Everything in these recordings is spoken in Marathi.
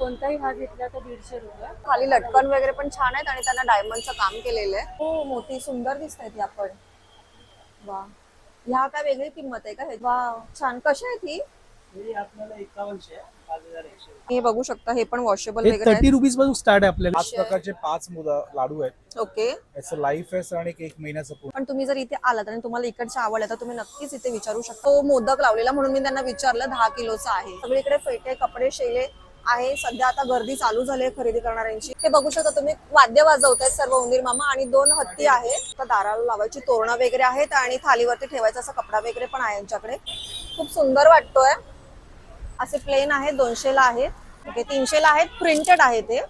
कोणताही हा घेतला तर दीडशे रुपये. खाली लटकन वगैरे पण छान आहेत आणि त्यांना डायमंडचं काम केलेलं आहे. हो मोठी सुंदर दिसत आहेत या पण वा ह्या काय वेगळी किंमत आहे का हे? वा छान. कशी आहे ती? हे हे बघू शकता हे पण वॉशेबल हे वगैरे थर्टी रुपीजपासून स्टार्ट आहे आपल्याला. पाच प्रकारचे पाच मुदा लाडू आहेत. आहे ओके. याचं लाईफ आहे आणि एक महिन्याचं पूर्ण. पण तुम्ही जर इथे आलात आणि तुम्हाला इकडच्या आवड आहे तर तुम्ही नक्कीच इथे विचारू शकता. तो मोदक लावलेला म्हणून मी त्यांना विचारलं दहा किलोचा आहे. सगळीकडे फेटे कपडे शेले आहे. सध्या आता गर्दी चालू झाली आहे खरेदी करणाऱ्यांची. हे बघू शकता तुम्ही वाद्य वाजवतायत सर्व उंदीर मामा आणि दोन हत्ती आहेत. तर दाराला लावायची तोरणं वगैरे आहेत आणि थालीवरती ठेवायचा असा कपडा वगैरे पण आहे यांच्याकडे. खूप सुंदर वाटतोय. असे प्लेन आहेत दोनशेला आहेत. ओके तीनशेला आहेत प्रिंटेड आहे ते.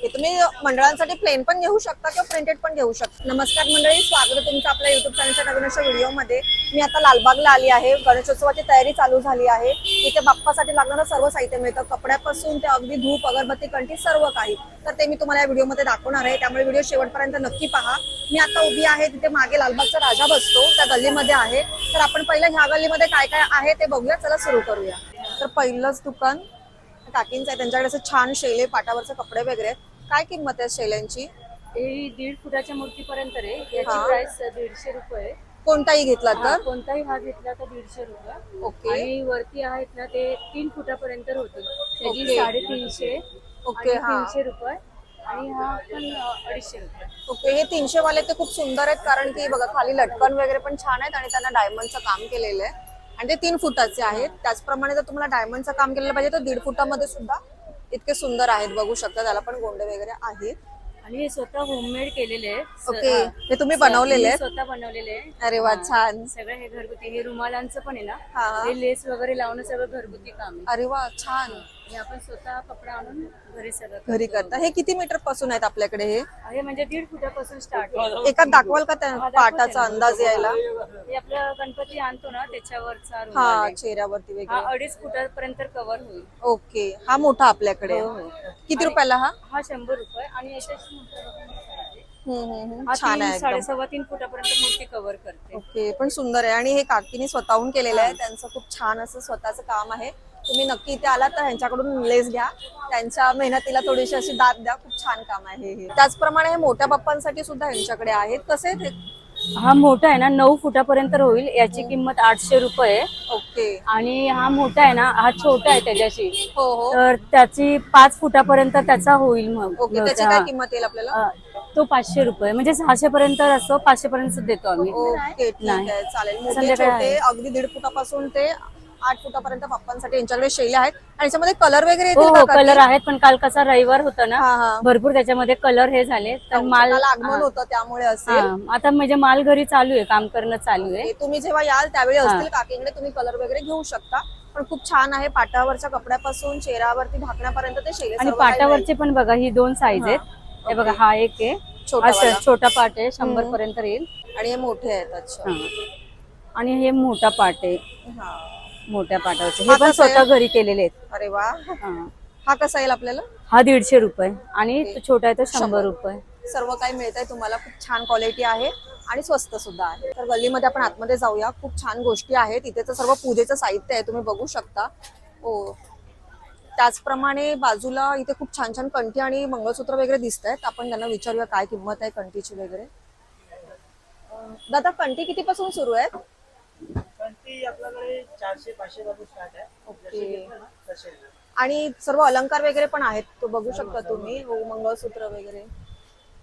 हे तुम्ही मंडळांसाठी प्लेन पण घेऊ शकता किंवा प्रिंटेड पण घेऊ शकता. नमस्कार मंडळी स्वागत तुमचं आपल्या युट्यूब चॅनलच्या नवीन अशा व्हिडिओमध्ये. मी आता लालबागला आली आहे. गणेशोत्सवाची तयारी चालू झाली आहे. इथे बाप्पासाठी लागणारं सर्व साहित्य मिळतं. कपड्यापासून ते अगदी धूप अगरबत्ती कंठी सर्व काही. तर ते मी तुम्हाला या व्हिडिओमध्ये दाखवणार आहे. त्यामुळे व्हिडिओ शेवटपर्यंत नक्की पहा. मी आता उभी आहे तिथे मागे लालबागचा राजा बसतो. त्या गल्लीमध्ये आहे. तर आपण पहिलं ह्या गल्लीमध्ये काय काय आहे ते बघूया. चला सुरू करूया. तर पहिलंच दुकान काकींचं आहे त्यांच्याकडे असं छान शेले पाटावरचे कपडे वगैरे आहेत. काय किंमत आहे शेल्यांची ही दीड फुटाच्या मूर्तीपर्यंत आहे याची हा. प्राइस दीडशे रुपये. कोणताही घेतला हा, तर कोणताही हा घेतला तर दीडशे रुपये. ओके. आणि वरती आहेत ना ते तीन फुटापर्यंत होते त्याची ओके. साडेतीनशे ओके, आणि हा. तीनशे रुपये. आणि हा पण अ, अडीचशे रुपये. ओके हे तीनशे वाले ते खूप सुंदर आहेत कारण की बघा खाली लटकन वगैरे पण छान आहेत आणि त्यांना डायमंडचं काम केलेलं आहे. आणि ते तीन फुटाचे आहेत. त्याचप्रमाणे जर तुम्हाला डायमंडचं काम केलेलं पाहिजे तर दीड फुटामध्ये सुद्धा इतके सुंदर आहेत. बघू शकता त्याला पण गोंडे वगैरे आहेत. आणि हे स्वतः होममेड केलेले ओके. हा. तुम्ही बनवलेले स्वतः बनवलेले अरे वा. छान. सगळं हे घरगुती हे रुमालांचं पण आहे ना. हा. हे लेस वगैरे लावणं सगळं घरगुती काम आहे. अरे वा छान. हे आपण स्वतः कपडा आणून घरी सगळं घरी करतो. हे किती मीटरपासून आहेत आपल्याकडे हे? हे म्हणजे दीड फुटापासून स्टार्ट एका दाखवाल का त्या हा, पाटाचा. अंदाज यायला? हे आपलं गणपती आणतो ना त्याच्यावरचा हा आहे. चेहऱ्यावरती हा वगैरे. अडीच फुटापर्यंत कव्हर होईल. ओके. हा मोठा आपल्याकडे हो, हो. किती रुपयाला हा? हा शंभर रुपये. आणि याच्याशी मोठा बघा मोठा आहे. हम्म, हम्म, हम्म. हा छान आहे तीन एकदम. साडेसव्वा तीन फुटापर्यंत मूर्ती कव्हर करते. ओके पण सुंदर आहे. आणि हे काकीने स्वतःहून केलेलं आहे. त्यांचं खूप छान असं स्वतःचं काम आहे. तुम्ही नक्की इथे आलात तर ह्यांच्याकडून लेस घ्या. त्यांच्या मेहनतीला थोडीशी अशी दाद द्या. खूप छान काम आहे हे त्याचप्रमाणे हे मोठ्या बाप्पांसाठी सुद्धा यांच्याकडे आहेत. कसे आहेत हे? हा मोठा आहे ना नऊ फुटापर्यंत होईल. याची किंमत आठशे रुपये ओके. आणि हा मोठा आहे ना हा छोटा आहे त्याच्याशी. हो हो. तर त्याची पाच फुटापर्यंत त्याचा होईल मग. ओके त्याची हा. काय किंमत येईल आपल्याला? अ, तो पाचशे रुपये. म्हणजे सहाशे पर्यंत असतो पाचशे पर्यंत देतो आम्ही. ओके ठीक नाही. आहे चालेल. मोठे संध्याकाळी छोटे आहे. अगदी दीड फुटापासून ते आठ फुटापर्यंत बाप्पांसाठी यांच्याकडे शैली आहेत. आणि याच्यामध्ये कलर वगैरे हो हो कलर? आहेत पण काल कसा रविवार होता ना हा भरपूर त्याच्यामध्ये कलर हे झाले. तर माल काल आगमन होतं त्यामुळे असेल. हा, आता म्हणजे माल घरी चालू आहे काम करणं चालू आहे. तुम्ही जेव्हा याल त्यावेळी. असतील काकीकडे तुम्ही कलर वगैरे घेऊ शकता. पण खूप छान आहे पाटावरच्या कपड्यापासून चेहऱ्यावरती ढाकण्यापर्यंत ते शेले आणि सर्व काही पाटावरचे पण बघा ही दोन साईज आहेत. हे बघा हा एक आहे. छोटा श- वाला. छोटा पाट आहे शंभर पर्यंत येईल. मिळेल. आणि हे मोठे आहेत अच्छा. हा. आणि हे मोठा पाट आहे. हा. मोठ्या पाटावरचे. हा हे पण कसा आहे? स्वतः घरी केलेले आहेत. अरे वा. हा. हा कसा येईल आपल्याला? हा दीडशे रुपये. आणि तो छोटा आहे तो शंभर रुपये. सर्व काही मिळत आहे तुम्हाला खूप छान क्वालिटी आहे आणि स्वस्त सुद्धा आहे. तर गल्लीमध्ये आपण आतमध्ये जाऊया. खूप छान गोष्टी आहेत. इथेचं सर्व पूजेचं साहित्य आहे. तुम्ही बघू शकता. हो. त्याचप्रमाणे बाजूला इथे खूप छान छान कंठी आणि मंगळसूत्र वगैरे दिसत आहेत आपण त्यांना विचारूया काय किंमत आहे कंठीची वगैरे. अं, दादा कंठी कितीपासून सुरू आहे पण ती आपल्याकडे चारशे पाचशे पासून स्टार्ट आहे. ओके. जसे घेतलं ना तसे आहे. आणि सर्व अलंकार वगैरे पण आहेत तो बघू शकता तुम्ही हो मंगळसूत्र वगैरे.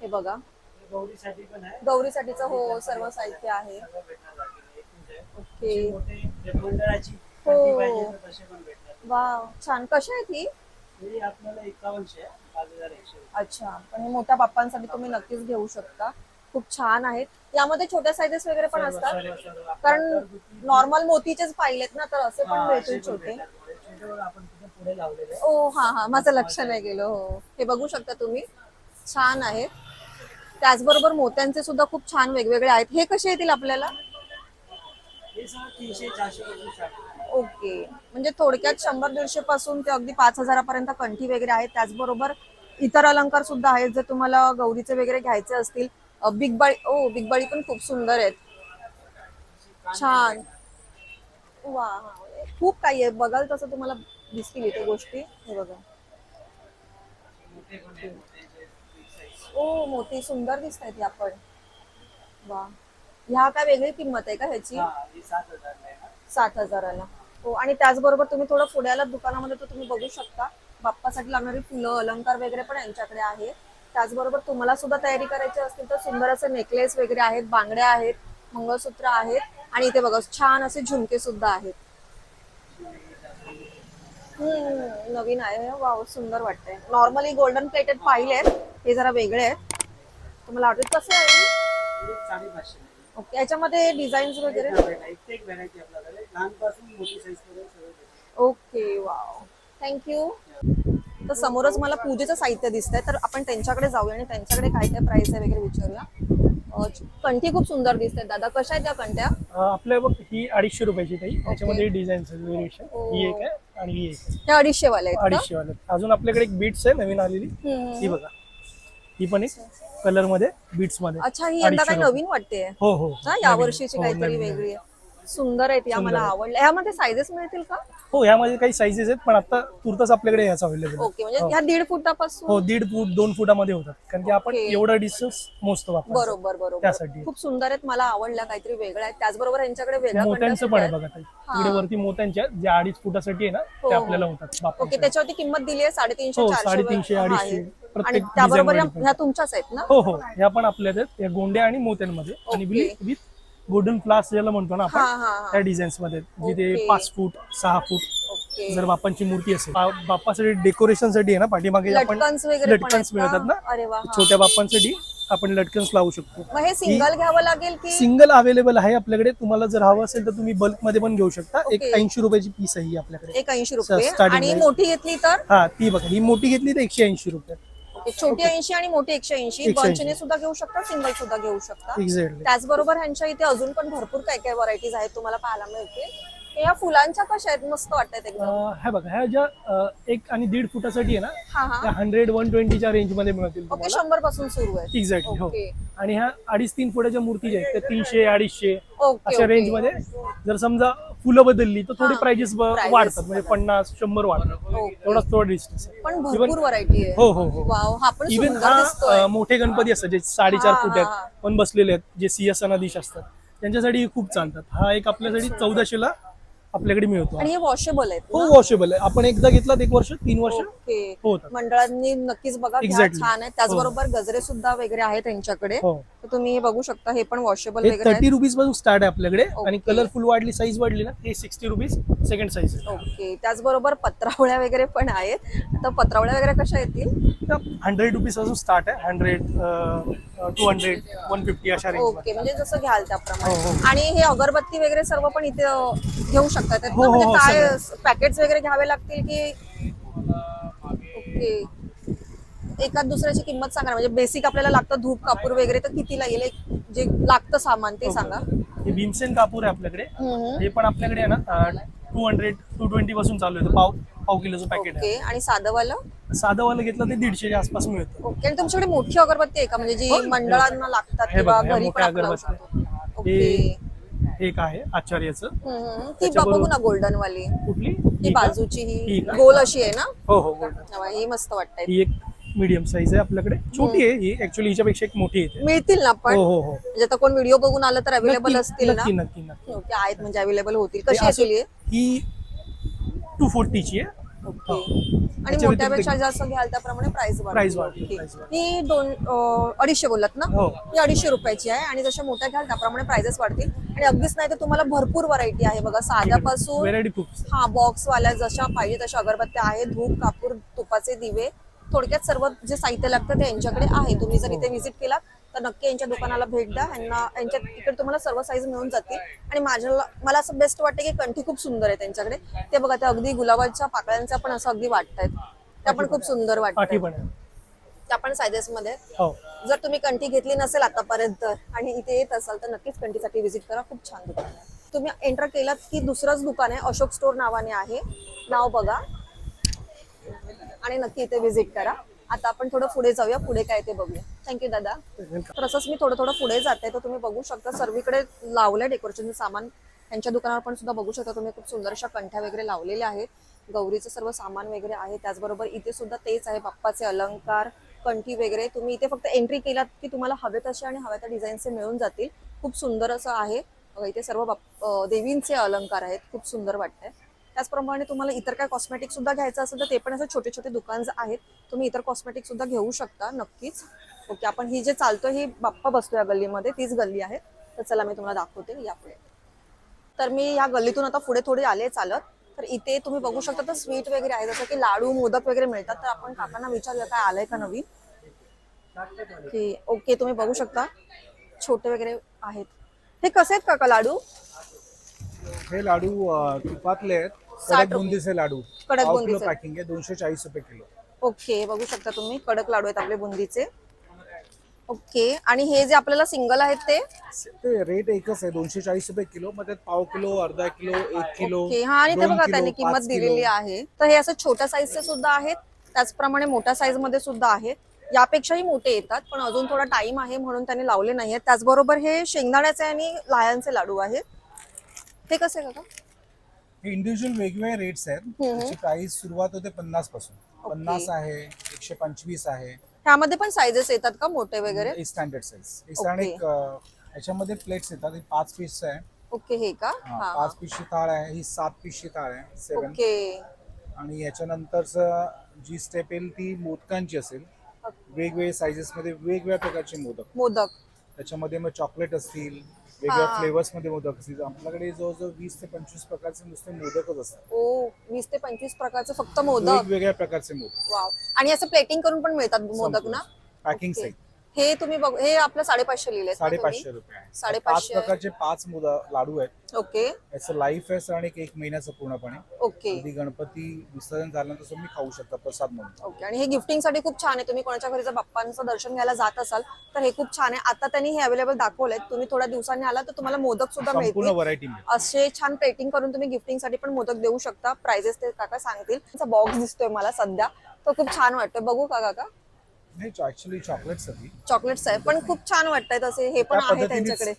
हे बघा. गौरीसाठी पण आहे. गौरीसाठीचं हो सर्व साहित्य आहे. सगळं भेटणार आहे. ओके. असे मोठे जे मंडळाची हो. कंठी पाहिजे तर तसे पण भेटणार. वा छान. कशी आहे ती? ही आपल्याला एकावन्नशे आहे, पाच हजार एकशे रुपये. अच्छा. पण हे मोठ्या बाप्पांसाठी तुम्ही नक्कीच घेऊ शकता. खूप छान आहेत. यामध्ये छोट्या साईजेस वगैरे पण असतात. कारण नॉर्मल मोतीचेच पाहिलेत ना तर असे पण मिळतील छोटे. ओ हा हा. माझं लक्ष नाही गेलं हो. हे बघू शकता तुम्ही. छान आहेत. त्याचबरोबर मोत्यांचे सुद्धा खूप छान वेगवेगळे आहेत. हे कसे येतील आपल्याला. ओके. म्हणजे थोडक्यात शंभर दीडशे पासून ते अगदी पाच हजारापर्यंत कंठी वगैरे आहेत. त्याचबरोबर इतर अलंकार सुद्धा आहेत. जर तुम्हाला गौरीचे वगैरे घ्यायचे असतील अ, बिग बाळी ओ बिग बाळी पण खूप सुंदर आहेत. छान. वा खूप काही आहे. बघाल तसं तुम्हाला दिसतील इथे गोष्टी. हे बघा. ओ मोठी सुंदर दिसत आहेत या पण. वा. ह्या काय वेगळी किंमत आहे का ह्याची? सात हजाराला हो आणि त्याचबरोबर तुम्ही थोडं पुढे आलात दुकानामध्ये तर तुम्ही बघू शकता. बाप्पासाठी लागणारी फुलं अलंकार वगैरे पण यांच्याकडे आहे त्याचबरोबर तुम्हाला सुद्धा तयारी करायची असतील तर सुंदर असे नेकलेस वगैरे आहेत बांगड्या आहेत मंगळसूत्र आहेत आणि इथे बघा छान असे झुमके सुद्धा आहेत. हम्म नवीन आहे. वाव सुंदर वाटतंय. नॉर्मली गोल्डन प्लेटेड पाहिले आहेत. हे जरा वेगळे आहेत. तुम्हाला वाटत कसं आहे? ओके याच्यामध्ये डिझाईन्स वगैरे? Okay wow. थँक्यू तर समोरच मला पूजेचं साहित्य दिसतंय तर आपण त्यांच्याकडे जाऊया आणि त्यांच्याकडे काय काय प्राइस आहे वगैरे विचारूया. कंठी खूप सुंदर दिसतात दादा कशा आहेत त्या कंट्या? अं, आपल्या बघ ही अडीचशे रुपयाची ताई. त्याच्यामध्ये डिझाईन्स आहेत व्हेरिएशन ओ. ही एक आहे आणि ही एक आहे. अडीचशे वाले अडीचशे वाले अजून आपल्याकडे एक बीट्स आहे नवीन आलेली. ही बघा. ही पण एक कलरमध्ये बीट्समध्ये. अच्छा ही यंदा काही. नवीन वाटते हो हो. या. वर्षीची हो, काहीतरी वेगळी आहे. सुंदर आहेत या मला आवडल्या. ह्यामध्ये सायझेस मिळतील का? हो यामध्ये काही साईजेस आहेत पण आता तुर्तच आपल्याकडे याच अवेलेबल ओके म्हणजे ह्या दीड फुटापासून? हो दीड फूट दोन फुटामध्ये होतात. कारण की आपण ओके. एवढा डिस्टन्स मोजतो आपण बरोबर बरोबर. त्यासाठी. खूप सुंदर आहेत मला आवडल्या काहीतरी वेगळ्या आहेत. त्याचबरोबर यांच्याकडे वेगळ्या मोत्यांचं पण आहे बघा ताई. इकडे वरती मोत्यांच्या जे अडीच फुटासाठी आहे ना हो, ते हो. आपल्याला होतात. ओके बापांच्या. त्याच्यावरती किंमत दिली आहे साडेतीनशे हो, चारशे साडेतीनशे, अडीचशे. आहे. आणि प्रत्येक त्याबरोबर design ह्या तुमच्याच आहेत ना? हो हो. ह्या पण आपल्या आहेत. या गोंड्या आणि मोत्यांमध्ये. आणि ओके. विथ गोल्डन फ्लास ज्याला म्हणतो ना आपण त्या डिझाईन्समध्ये. जिथे. पाच फूट सहा फूट जर बापांची मूर्ती असेल. बा- बाप्पासाठी डेकोरेशनसाठी आहे ना पाठीमागे आपण लटकन्स? मिळतात ना. छोट्या बाप्पांसाठी आपण लटकन्स लावू शकतो. हे सिंगल घ्यावं लागेल की? सिंगल अवेलेबल आहे आपल्याकडे. तुम्हाला जर हवं असेल तर तुम्ही बल्कमध्ये पण घेऊ शकता. एक. ऐंशी रुपयाची पीस आहे आपल्याकडे. एक ऐंशी रुपये. आणि. मोठी घेतली तर? हा ती बघा. ही मोठी घेतली तर एकशे ऐंशी रुपये. छोटी ऐंशी आणि मोठी एकशे ऐंशी. 180. बंचने सुद्धा घेऊ शकता सिंगल सुद्धा घेऊ शकता. एक्झॅक्टली त्याचबरोबर ह्यांच्या इथे अजून पण भरपूर काय काय व्हरायटीज आहेत तुम्हाला पाहायला मिळतील. या फुलांच्या कशा आहेत? मस्त वाटतात एकदम. ह्या बघा ह्या ज्या अं, एक आणि दीड फुटासाठी आहे ना हा हा. त्या हंड्रेड वन ट्वेंटीच्या रेंजमध्ये मिळतील ओके तुम्हाला. शंभरपासून सुरू आहे एक्झॅक्टली हो. ओके. आणि ह्या अडीच तीन फुटाच्या मूर्ती ज्या आहेत त्या तीनशे अडीचशे ओके अशा ओके. रेंजमध्ये. जर समजा फुलं बदलली तर थोडी हा. प्राइजेस Prices वाढतात म्हणजे पन्नास शंभर वाढतात. ओके. एवढाच थोडा डिस्टन्स पण भरपूर व्हरायटी आहे. हो हो हो. वाव हा पण इव्हन सुंदर दिसतोय. हा अं, मोठे गणपती असतात जे साडेचार हा, फूट हा, आहेत. पण बसलेले आहेत जे सिंहासनाधीश असतात. त्यांच्यासाठी खूप चालतात. हा एक आपल्यासाठी चौदाशेला आपल्याकडे मिळतो. आणि हे वॉशेबल आहेत हो वॉशेबल आहे. आपण एकदा घेतलात एक वर्ष? तीन वर्ष? ओके. होतात. मंडळांनी नक्कीच बघा घ्या, Exactly. छान आहे. त्याचबरोबर गजरे सुद्धा वगैरे आहेत त्यांच्याकडे हो. तर तुम्ही हे बघू शकता हे पण वॉशेबल हे वगैरे आहेत. थर्टी रुपीजपासून स्टार्ट आहे आपल्याकडे. आणि. कलरफुल वाढली साईज वाढली ना ते सिक्स्टी रुपीज सेकंड साईज आहे. ओके. त्याचबरोबर पत्रावळ्या वगैरे पण आहेत. आता पत्रावळ्या वगैरे कशा येतील? हंड्रेड रुपीजपासून स्टार्ट आहे. Hundred two hundred one fifty अशा रेंज ओके. म्हणजे जसं घ्याल हो, त्याप्रमाणे. हो. आणि हे अगरबत्ती वगैरे सर्व पण इथे अ, घेऊ ना? हो, हो, म्हणजे हो, काय पॅकेट्स वगैरे घ्यावे लागतील की ओके. एकाच दुसऱ्याची किंमत सांगा ना. म्हणजे बेसिक आपल्याला लागतं धूप कापूर वगैरे तर कितीला येईल? एक जे लागतं सामान ते सांगा. हे भीमसेन कापूर आहे आपल्याकडे. हम्म. हे पण आपल्याकडे आहे ना टू हंड्रेड टू ट्वेंटी पासून चालू आहे. पाव पाव किलोचं पॅकेट आहे. ओके. आणि साधंवालं? साधं वाला घेतलं ते दीडशेच्या आसपास मिळतं. ओके. आणि तुमच्याकडे मोठी अगरबत्ती आहे का? म्हणजे जी हो, मंडळांना लागतात हे किंवा बघा, ह्या घरी पण मोठ्या आपण लावू अगरबत्त्या. शकतो ओके. हे एक आहे आचार्याचं. ती बघू ना गोल्डन वाली कुठली का? बाजूची ही? गोल अशी आहे ना? हो हो हो. तेव्हा ही मस्त वाटतंय. ही एक मीडियम साईज आहे आपल्याकडे. छोटी आहे ही. ऍक्च्युली हिच्यापेक्षा एक मोठी येते. मिळतील ना पण? हो हो हो. म्हणजे आता कोण व्हिडिओ बघून आलं तर अवेलेबल असतील ना? नक्की नक्की आहेत म्हणजे अवेलेबल होतील. कशी ते असं- असेल? ही टू फोर्टीची आहे. ओके हो. आणि त्याच्या मोठ्यापेक्षा व्यतिरिक्त- जास्त घ्याल त्याप्रमाणे प्राइस Price. ही दोन अं, अडीचशे बोलत ना? हो. ही अडीचशे रुपयाची आहे आणि जशा मोठ्या घ्याल त्याप्रमाणे प्राइसेस वाढतील. आणि अगदीच नाही तर तुम्हाला भरपूर व्हरायटी आहे बघा. साध्यापासून व्हेरायटी खूप. हा बॉक्स वाल्या जशा पाहिजे तशा अगरबत्त्या आहेत. धूप कापूर तुपाचे दिवे. थोडक्यात सर्व जे साहित्य लागतं ते यांच्याकडे आहे. तुम्ही जर इथे व्हिजिट केलात तर नक्की यांच्या दुकानाला भेट द्या. यांना यांच्या तिकडे तुम्हाला सर्व साईज मिळून जातील. आणि माझ्या मला असं बेस्ट वाटतं की कंठी खूप सुंदर आहे त्यांच्याकडे. ते बघा ते अगदी गुलाबाच्या पाकळ्यांचा पण असं अगदी वाटतायत त्या पण खूप सुंदर वाटतात आहे. त्या पण सायझेस मध्ये. आहेत. हो. जर तुम्ही कंठी घेतली नसेल आतापर्यंत आणि इथे येत असाल तर नक्कीच कंठीसाठी व्हिजिट करा. खूप छान दुकान आहे. तुम्ही एंटर केलात की दुसरंच दुकान आहे. अशोक स्टोर नावाने आहे. नाव बघा. आणि नक्की इथे व्हिजिट करा. आता आपण थोडं पुढे जाऊया पुढे काय ते बघूया. थँक्यू दादा. तर असंच मी थोडं थोडं पुढे जाते तर तुम्ही बघू शकता सर्वीकडे लावलंय डेकोरेशनचं सामान. त्यांच्या दुकानावर पण सुद्धा बघू शकता तुम्ही खूप सुंदर अशा कंठ्या वगैरे लावलेल्या आहेत. गौरीचं सर्व सामान वगैरे आहे. त्याचबरोबर इथे सुद्धा तेच आहे बाप्पाचे अलंकार कंठी वगैरे. तुम्ही इथे फक्त एंट्री केलात की तुम्हाला हवे तसे आणि हव्या त्या डिझाईनचे मिळून जातील. खूप सुंदर असं आहे. इथे सर्व बाप देवींचे अलंकार आहेत. खूप सुंदर वाटतंय. त्याचप्रमाणे तुम्हाला इतर काय कॉस्मेटिक सुद्धा घ्यायचं असेल तर ते पण असे छोटे छोटे दुकान आहेत. तुम्ही इतर कॉस्मेटिक सुद्धा घेऊ शकता नक्कीच. ओके आपण ही जे चालतो ही बाप्पा बसतो या गल्लीमध्ये तीच गल्ली आहे. तर चला मी तुम्हाला दाखवते यापुढे. तर मी या गल्लीतून आता पुढे थोडी आले चालत. तर इथे तुम्ही बघू शकता तर स्वीट वगैरे आहे. जसं की लाडू मोदक वगैरे मिळतात. तर आपण काकांना विचारलं काय आलंय का नवीन? की ओके तुम्ही बघू शकता छोटे वगैरे आहेत. हे कसे आहेत काका लाडू? हे लाडू तुपातले आहेत. साठ कडक बुंदीचे लाडू. कडक पाव किलो बुंदीचे. पॅकिंग आहे दोनशे चाळीस रुपये किलो. ओके बघू शकता तुम्ही कडक लाडू आहेत आपले बुंदीचे. ओके आणि हे जे आपल्याला सिंगल आहेत ते? ते रेट एकच आहे दोनशे चाळीस रुपये किलो मग त्यात पाव किलो अर्धा किलो एक किलो ओके हा आणि ते दोन बघा किलो, त्यांनी पाच किंमत किलो. दिलेली आहे. तर हे असं छोट्या साईजचे सुद्धा आहेत त्याचप्रमाणे मोठ्या साईजमध्ये सुद्धा आहेत. यापेक्षाही मोठे येतात पण अजून थोडा टाइम आहे म्हणून त्यांनी लावले नाहीये त्याचबरोबर हे शेंगदाण्याचे आणि लायांचे लाडू आहेत. हे कसे काका? हे इंडिव्हिज्युअल वेगवेगळे रेट्स आहेत. त्याची प्राइस सुरुवात होते पन्नासपासून. पन्नास आहे एकशे पंचवीस आहे. ह्यामध्ये पण साईजेस येतात का मोठे वगैरे? स्टँडर्ड साईज एक, याच्यामध्ये प्लेट्स येतात. पाच पीस आहे. ओके हे का? पाच पीसची थाळ आहे. ही सात पीसची थाळ आहे. Seven okay. आणि याच्यानंतरच जी स्टेप येईल ती मोदकांची असेल. वेगवेगळ्या साईजेस मध्ये वेगवेगळ्या प्रकारचे मोदक. मोदक. त्याच्यामध्ये मग चॉकलेट असतील. वेगवेगळ्या हा. फ्लेवर्समध्ये मोदक असतील आपल्याकडे जवळजवळ वीस ते पंचवीस प्रकारचे नुसते मोदकच असतात. ओ वीस ते पंचवीस प्रकारचे फक्त मोदक. वेगवेगळ्या प्रकारचे मोदक. वाव. आणि असं प्लेटिंग करून पण मिळतात मोदक ना? पॅकिंग. साईज हे तुम्ही बघ हे आपलं साडेपाचशे लिहिले साडेपाचशे रुपये आहे. पाच साडेपाचशे. प्रकारचे पाच मोदक लाडू आहेत. ओके. याचं लाईफ आहे आणि एक महिन्याचं पूर्णपणे. ओके. अगदी गणपती विसर्जन झाल्यानंतर तुम्ही खाऊ शकता प्रसाद म्हणून. ओके. आणि हे गिफ्टिंगसाठी खूप छान आहे. तुम्ही कोणाच्या घरी जर बाप्पांचं दर्शन घ्यायला जात असाल तर हे खूप छान आहे. आता त्यांनी हे अवेलेबल दाखवलेत तुम्ही थोड्या दिवसांनी आला तर तुम्हाला मोदक सुद्धा संपूर्ण मिळतील. व्हरायटी असे छान प्लेटिंग करून तुम्ही गिफ्टिंगसाठी पण मोदक देऊ शकता. प्राइजेस ते काका सांगतील. त्यांचा बॉक्स दिसतोय मला सध्या. तो खूप छान वाटतोय. बघू का काका? नाही ऍक्च्युली चॉकलेट्ससाठी चॉकलेट्स आहे पण खूप छान वाटतंय तसे हे पण त्या आहे पद्धतीनेच त्यांच्याकडे.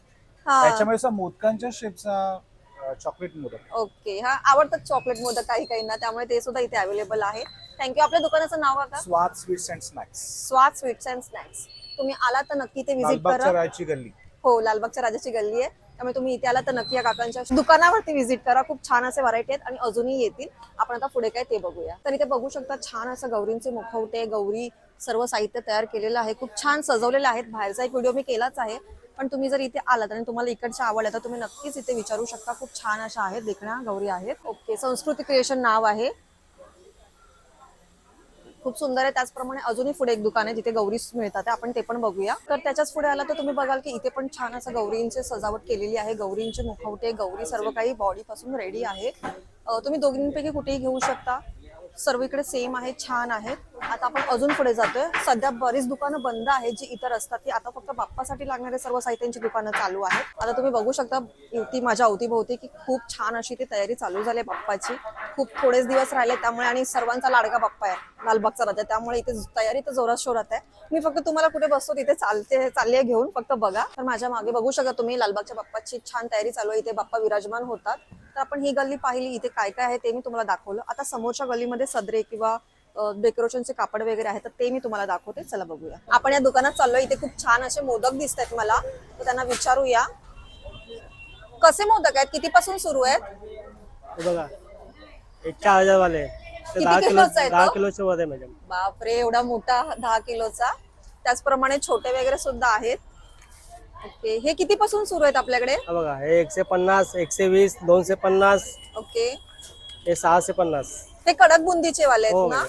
हा. त्याच्यामध्ये असा मोदकांच्या शेपचा चॉकलेट मोदक. ओके हा आवडतात चॉकलेट मोदक काही काहींना त्यामुळे ते सुद्धा इथे अवेलेबल आहे. थँक्यू आपल्या दुकानाचं नाव Kaka Swad sweets and snacks. Swad sweets and snacks. तुम्ही आला तर नक्की ते व्हिजिट लालबागच्या करा. रायची गल्ली. हो लालबागच्या राजाची गल्ली आहे. त्यामुळे तुम्ही इथे आला तर नक्की या काकांच्या दुकानावरती व्हिजिट करा. खूप छान असे व्हरायटी आहेत आणि अजूनही येतील. आपण आता पुढे काय ते बघूया. तर इथे बघू शकता छान असं गौरींचे मुखवटे गौरी सर्व साहित्य तयार केलेलं आहे. खूप छान सजवलेलं आहेत. बाहेरचा एक व्हिडिओ मी केलाच आहे. पण तुम्ही जर इथे आलात आणि तुम्हाला इकडच्या आवड आहे तर तुम्ही नक्कीच इथे विचारू शकता. खूप छान अशा आहेत. देखण्या गौरी आहेत. ओके संस्कृती क्रिएशन नाव आहे. खूप सुंदर आहे. त्याचप्रमाणे अजूनही पुढे एक दुकान आहे जिथे गौरीच मिळतात आपण ते पण बघूया. तर त्याच्याच पुढे आला तर तुम्ही बघाल की इथे पण छान असं गौरींची सजावट केलेली आहे. गौरींचे मुखवटे गौरी सर्व काही बॉडी पासून रेडी आहे. तुम्ही दोघींपैकी कुठेही घेऊ शकता. सर्व इकडे सेम आहे छान आहे आता आपण अजून पुढे जातोय. सध्या बरीच दुकानं बंद आहेत जी इतर असतात. ती आता फक्त बाप्पासाठी लागणारे सर्व साहित्यांची दुकानं चालू आहेत. आता तुम्ही बघू शकता ती माझ्या अवतीभोवती की खूप छान अशी ती तयारी चालू झाली आहे बाप्पाची. खूप थोडेच दिवस राहिले त्यामुळे आणि सर्वांचा लाडका बाप्पा आहे लालबागचा राजा. त्यामुळे इथे तयारी तर जोरात शोरात आहे. मी फक्त तुम्हाला कुठे बसतो तिथे चालते चालले घेऊन फक्त बघा. तर माझ्या मागे बघू शकता तुम्ही लालबागच्या बाप्पाची छान तयारी चालू आहे. इथे बाप्पा विराजमान होतात. तर आपण ही गल्ली पाहिली इथे काय काय आहे ते मी तुम्हाला दाखवलं. आता समोरच्या गल्लीमध्ये सदरे किंवा डेकोरेशनचे कापड वगैरे आहे तर ते मी तुम्हाला दाखवते. चला बघूया. आपण या दुकानात चाललोय. इथे खूप छान असे मोदक दिसत आहेत मला. तर त्यांना विचारूया. कसे मोदक आहेत? कितीपासून सुरू आहेत? हे बघा. चार हजार वाले किती दहा किलो दहा? किलोचे बापरे एवढा मोठा दहा किलोचा. त्याचप्रमाणे छोटे वगैरे सुद्धा आहेत. ओके. हे कितीपासून सुरू आहेत आपल्याकडे? हा बघा हे एकशे पन्नास एकशे वीस दोनशे पन्नास ओके. हे सहाशे पन्नास. हे कडक बुंदीचे वाले हो, आहेत ना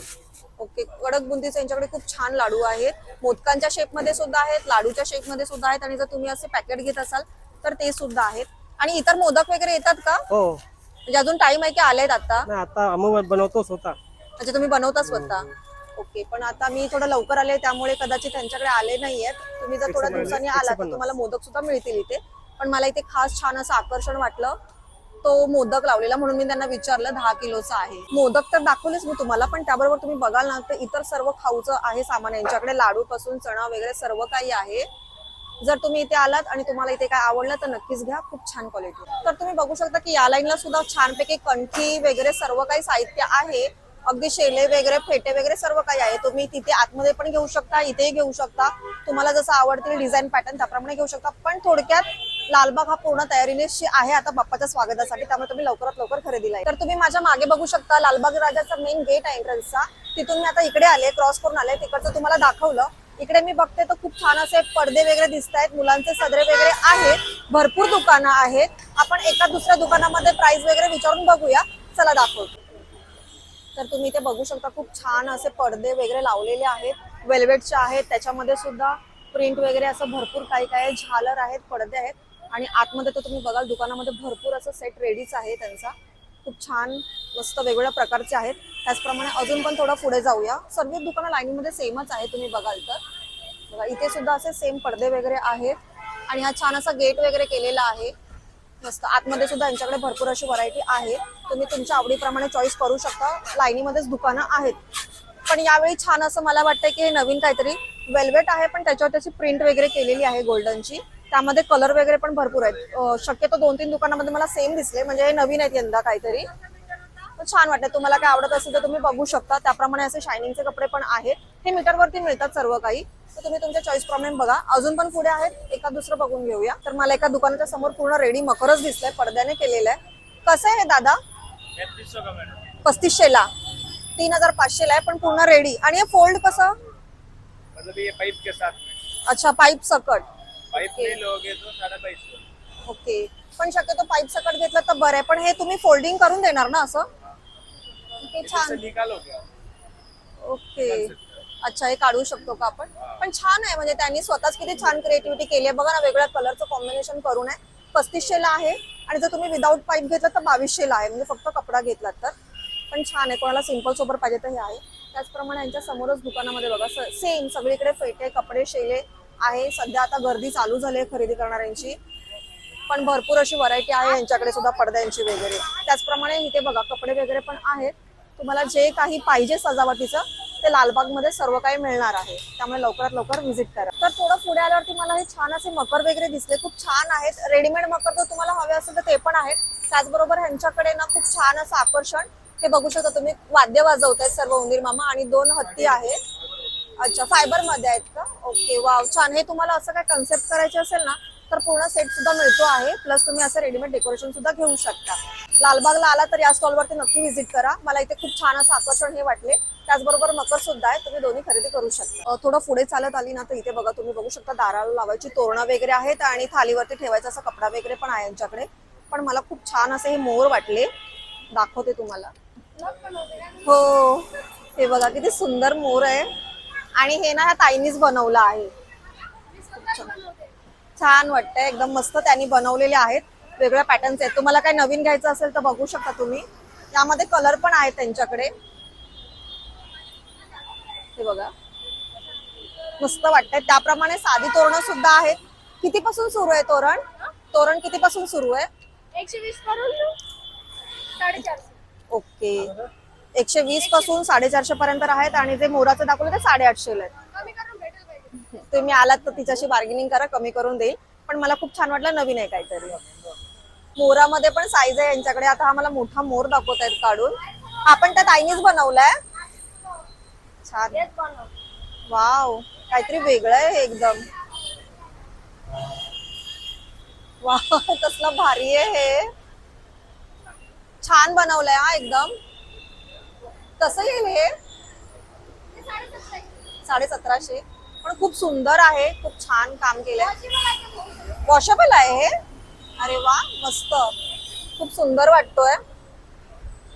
ओके. कडक बुंदीचे यांच्याकडे खूप छान लाडू आहेत. मोदकांच्या शेपमध्ये सुद्धा आहेत लाडूच्या शेपमध्ये सुद्धा आहेत आणि जर तुम्ही असे पॅकेट घेत असाल तर ते सुद्धा आहेत. आणि इतर मोदक वगैरे येतात का? हो. म्हणजे अजून टाइम आहे की आलेत आता? नाही आता आम्ही बनवतो स्वतः. म्हणजे तुम्ही बनवता स्वतः? ओके पण आता मी थोडं लवकर आले त्यामुळे कदाचित त्यांच्याकडे आले नाहीयेत. तुम्ही जर थोड्या दिवसांनी. आला तर तुम्हाला मोदक सुद्धा मिळतील इथे. पण मला इथे खास छान असं आकर्षण वाटलं तो मोदक लावलेला म्हणून मी त्यांना विचारलं दहा किलोचा आहे. मोदक तर दाखवलेच मी तुम्हाला पण त्याबरोबर तुम्ही बघाल ना तर इतर सर्व खाऊचं आहे सामान. यांच्याकडे लाडू पासून चणा वगैरे सर्व काही आहे. जर तुम्ही इथे आलात आणि तुम्हाला इथे काय आवडलं तर नक्कीच घ्या. खूप छान क्वालिटी तर तुम्ही बघू शकता की या लाईनला सुद्धा छानपैकी कंठी वगैरे सर्व काही साहित्य आहे. अगदी शेले वगैरे फेटे वगैरे सर्व काही आहे. तुम्ही तिथे आतमध्ये पण घेऊ शकता इथेही घेऊ शकता. तुम्हाला जसं आवडतील डिझाईन पॅटर्न त्याप्रमाणे घेऊ शकता. पण थोडक्यात लालबाग हा पूर्ण तयारीने आहे आता बाप्पाच्या स्वागतासाठी त्यामुळे तुम्ही लवकरात लवकर खरेदीला आहे. तर तुम्ही माझ्या मागे बघू शकता लालबाग राजाचा मेन गेट आहे एंट्रन्सचा तिथून मी आता इकडे आले क्रॉस करून आले. तिकडचं तुम्हाला दाखवलं. इकडे मी बघते तर खूप छान असे पडदे वगैरे दिसत आहेत मुलांचे सदरे वगैरे आहेत. भरपूर दुकानं आहेत. आपण एका दुसऱ्या दुकानामध्ये प्राइस वगैरे विचारून बघूया. चला दाखवतो. तर तुम्ही इथे बघू शकता खूप छान असे पडदे वगैरे लावलेले आहेत. वेल्वेटचे आहेत त्याच्यामध्ये सुद्धा प्रिंट वगैरे असं भरपूर काही काही झालर आहेत पडदे आहेत. आणि आतमध्ये तर तुम्ही बघाल दुकानामध्ये भरपूर असं सेट रेडीच आहे त्यांचा. खूप छान मस्त वेगवेगळ्या प्रकारचे आहेत. त्याचप्रमाणे अजून पण थोडं पुढे जाऊया. सर्व दुकानं लाईनीमध्ये सेमच आहे तुम्ही बघाल तर. बघा इथे सुद्धा असे सेम पडदे वगैरे आहेत. आणि हा छान असा गेट वगैरे केलेला आहे. मस्त आतमध्ये सुद्धा यांच्याकडे भरपूर अशी व्हरायटी आहे. तुम्ही तुमच्या आवडीप्रमाणे चॉईस करू शकता. लाईनीमध्येच दुकानं आहेत. पण यावेळी छान असं मला वाटतं की हे नवीन काहीतरी वेल्वेट आहे पण त्याच्यावर त्याची प्रिंट वगैरे केलेली आहे गोल्डनची त्यामध्ये कलर वगैरे पण भरपूर आहेत. शक्यतो दोन तीन दुकानामध्ये मला सेम दिसले म्हणजे हे नवीन आहेत यंदा काहीतरी. छान वाटतं तुम्हाला काय आवडत असेल तर तुम्ही बघू शकता. त्याप्रमाणे असे शायनिंगचे कपडे पण आहेत. हे मीटरवरती मिळतात सर्व काही. तर तुम्ही तुमच्या चॉईस प्रमाणे बघा. अजून पण पुढे आहेत. एका दुसरं बघून घेऊया. तर मला एका दुकानाच्या समोर पूर्ण रेडी मकरच दिसलंय पडद्याने केलेलं आहे. कसं आहे दादा? मैडम पस्तीसशेला तीन हजार पाचशेला आहे पण पूर्ण रेडी आणि हे फोल्ड कसं? अच्छा पाईप सकट. ओके पण शक्यतो पाईप सकट घेतलं तर बरं आहे. पण हे तुम्ही फोल्डिंग करून देणार ना असं? ते इससे छान. निकालो क्या ओके. अच्छा हे काढू शकतो का आपण? पण छान आहे म्हणजे त्यांनी स्वतःच किती छान क्रिएटिव्हिटी केली आहे. बघा ना वेगळ्या कलरचं कॉम्बिनेशन करून आहे. पस्तीसशेला आहे आणि जर तुम्ही विदाऊट पाईप घेतलं तर बावीसशेला आहे. म्हणजे फक्त कपडा घेतलात तर. पण छान आहे कोणाला सिंपल सोबत पाहिजे तर हे आहे. त्याचप्रमाणे यांच्या समोरच दुकानामध्ये बघा सेम सगळीकडे फेटे कपडे शेले आहे. सध्या आता गर्दी चालू झाली आहे खरेदी करणाऱ्यांची. पण भरपूर अशी व्हरायटी आहे यांच्याकडे सुद्धा पडद्यांची वगैरे. त्याचप्रमाणे इथे बघा कपडे वगैरे पण आहेत. तुम्हाला जे काही पाहिजे सजावटीचं ते लालबागमध्ये सर्व काही मिळणार आहे. त्यामुळे लवकरात लवकर व्हिजिट करा. तर थोडं पुढे आल्यावरती मला हे छान असे मकर वगैरे दिसले. खूप छान आहेत. रेडीमेड मकर जर तुम्हाला हवे असेल तर ते पण आहेत. त्याचबरोबर ह्यांच्याकडे ना खूप छान असं आकर्षण. हे बघू शकता तुम्ही वाद्य वाजवत आहेत सर्व उंदीर मामा आणि दोन हत्ती आहेत. अच्छा फायबरमध्ये आहेत का? ओके वाव छान. हे तुम्हाला असं काय कन्सेप्ट करायचे असेल ना तर पूर्ण सेट सुद्धा मिळतो आहे. प्लस तुम्ही असं रेडीमेड डेकोरेशन सुद्धा घेऊ शकता. लालबागला आला तर या स्टॉलवरती नक्की व्हिजिट करा. मला इथे खूप छान असं आकर्षण हे वाटले. त्याचबरोबर मकर सुद्धा आहे. तुम्ही दोन्ही खरेदी करू शकता. थोडं पुढे चालत आली ना तर इथे बघा तुम्ही बघू शकता दाराला लावायची तोरणं वगैरे आहेत आणि थालीवरती ठेवायचा असा कपडा वगैरे पण आहे यांच्याकडे पण मला खूप छान असे हे मोर वाटले. दाखवते तुम्हाला. हो. हे बघा किती सुंदर मोर आहे. आणि हे ना ह्या ताईनीच बनवलं आहे. छान वाटतंय. एकदम मस्त त्यांनी बनवलेले आहेत. वेगळ्या पॅटर्न्स आहेत. तुम्हाला काही नवीन घ्यायचं असेल तर बघू शकता तुम्ही. यामध्ये कलर पण आहेत त्यांच्याकडे. हे बघा. मस्त वाटतंय. त्याप्रमाणे साधी तोरणं सुद्धा आहेत. कितीपासून सुरू आहे तोरण? तोरण कितीपासून सुरू आहे? एकशे वीस ओके. एकशे वीसपासून साडेचारशे पर्यंत आहेत आणि जे मोराचं दाखवलं ते साडेआठशे आहेत कमी करून भेटेल पाहिजे तुम्ही आलात तर तिच्याशी बार्गेनिंग करा कमी करून देईल. पण मला खूप छान वाटलं नवीन आहे काहीतरी. मोरामध्ये पण साईज आहे यांच्याकडे. आता हा मला मोठा मोर दाखवत आहेत काढून आपण त्यात आईनेच बनवलाय. छान. वाव. काहीतरी वेगळं आहे हे एकदम. वाव कसलं भारी आहे हे. छान बनवलंय हा एकदम. कसं येईल हे? साडे सतराशे पण खूप सुंदर आहे खूप छान काम केलंय. वॉशेबल आहे हे. अरे वा मस्त. खूप सुंदर वाटतोय.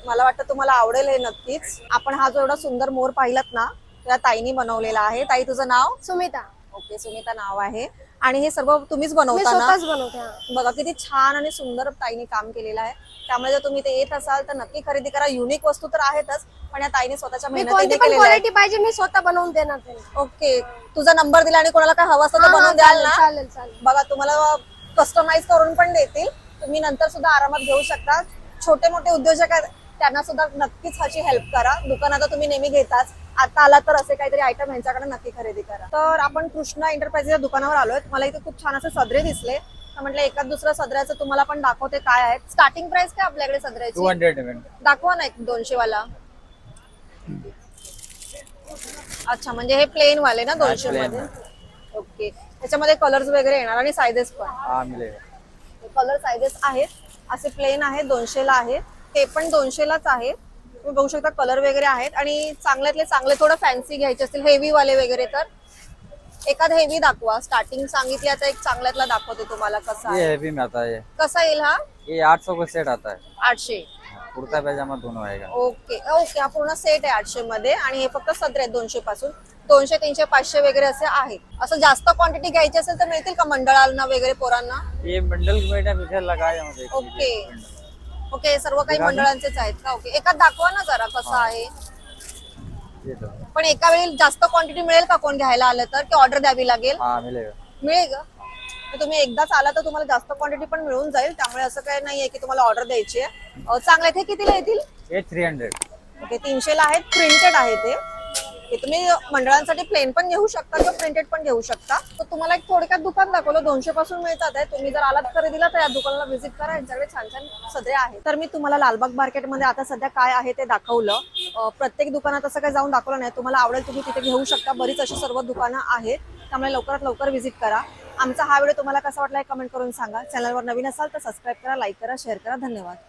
मला वाटतं तुम्हाला आवडेल हे नक्कीच. आपण हा जो एवढा सुंदर मोर पाहिलात ना त्या ताईनी बनवलेला आहे. ताई तुझं नाव? सुमिता. ओके सुनीता नाव आहे. आणि हे सर्व तुम्हीच बनवता ना स्वतःच बनवते हा. बघा किती छान आणि सुंदर ताईने काम केलेलं आहे. त्यामुळे जर तुम्ही ते येत असाल तर नक्की खरेदी करा. युनिक वस्तू तर आहेतच पण या ताईने स्वतःच्या मी मेहनतीने कोणती पण केलेलं आहे. क्वालिटी पाहिजे मी स्वतः बनवून देणार त्यांना ओके तुझा नंबर दिला आणि कोणाला काय हवं असतं तर हा, हा, बनवून द्याल चालेल ना. चालेल चालेल. बघा तुम्हाला कस्टमाइज करून पण देतील. तुम्ही नंतर सुद्धा आरामात घेऊ शकता. छोटे मोठे उद्योजक आहेत. त्यांना सुद्धा नक्कीच ह्याची हेल्प करा. दुकानात तुम्ही नेहमी घेताच. आता आला तर असे काहीतरी आयटम यांच्याकडे नक्की खरेदी करा. तर आपण कृष्णा एंटरप्राइजेसच्या दुकानावर आलोय. मला इथे खूप छान असे सदरे दिसले. म्हटलं एकाच दुसऱ्या सदऱ्याचं तुम्हाला पण दाखवते काय आहेत. स्टार्टिंग प्राइस काय आपल्याकडे सदऱ्याची? हंड्रेड दाखवा ना एक दोनशे वाला अच्छा म्हणजे हे प्लेन वाले ना दोनशे मध्ये ओके त्याच्यामध्ये कलर्स वगैरे येणार आणि सायझेस पण. हाँ कलर सायझेस आहेत. असे प्लेन आहेत दोनशेला आहे ते पण दोनशेलाच आहे तुम्ही बघू शकता कलर वगैरे आहेत आणि चांगल्यातले चांगले थोडं फॅन्सी घ्यायचे असतील. हेवी वाले वगैरे तर. एखाद हेवी दाखवा. स्टार्टिंग सांगितली आता एक चांगल्यातला दाखवते तुम्हाला कसा ये आहे हैवी में आता है. कसा येईल हा? ये आठ सौ का सेट आता है आठशे. कुर्ता पैजामा दोनों आएगा ओके. ओके हा पूर्ण सेट आहे आठशे मध्ये आणि हे फक्त सदरे आहेत दोनशे पासून. दोनशे तीनशे पाचशे वगैरे असे आहेत. असं जास्त क्वांटिटी घ्यायची असेल तर मिळतील का मंडळांना वगैरे पोरांना? ये बंडल देखिए ओके. ये बंडल। ओके सर्व काही मंडळांचेच आहेत का? ओके एका दाखवा ना जरा कसं आहे. तो पण एका वेळी जास्त क्वांटिटी मिळेल का कोण घ्यायला आलं तर? की ऑर्डर द्यावी लागेल? हाँ मिळेल. का? तर तुम्ही एकदाच आला तर तुम्हाला जास्त क्वांटिटी पण मिळून जाईल. त्यामुळे असं काही नाहीये की तुम्हाला ऑर्डर द्यायची आहे. चांगले. हे? कितीला येतील? थ्री हंड्रेड ओके तीनशेला आहेत. प्रिंटेड आहे ते. हे तुम्ही मंडळांसाठी प्लेन पण घेऊ शकता किंवा प्रिंटेड पण घेऊ शकता. तर तुम्हाला एक थोडक्यात दुकान दाखवलं. दोनशे पासून मिळतात आहे. तुम्ही जर आलात खरेदीला तर या दुकानाला व्हिजिट करा. यांच्याकडे छान छान सदरे आहेत. तर मी तुम्हाला लालबाग मार्केटमध्ये आता सध्या काय आहे ते दाखवलं. प्रत्येक दुकानात असं काही जाऊन दाखवलं नाही. तुम्हाला आवडेल तुम्ही तिथे घेऊ शकता. बरीच अशी सर्व दुकानं आहेत. त्यामुळे लवकरात लवकर व्हिजिट करा. आमचा हा व्हिडिओ तुम्हाला कसा वाटला कमेंट करून सांगा. चॅनलवर नवीन असाल तर सबस्क्राईब करा लाईक करा शेअर करा. धन्यवाद.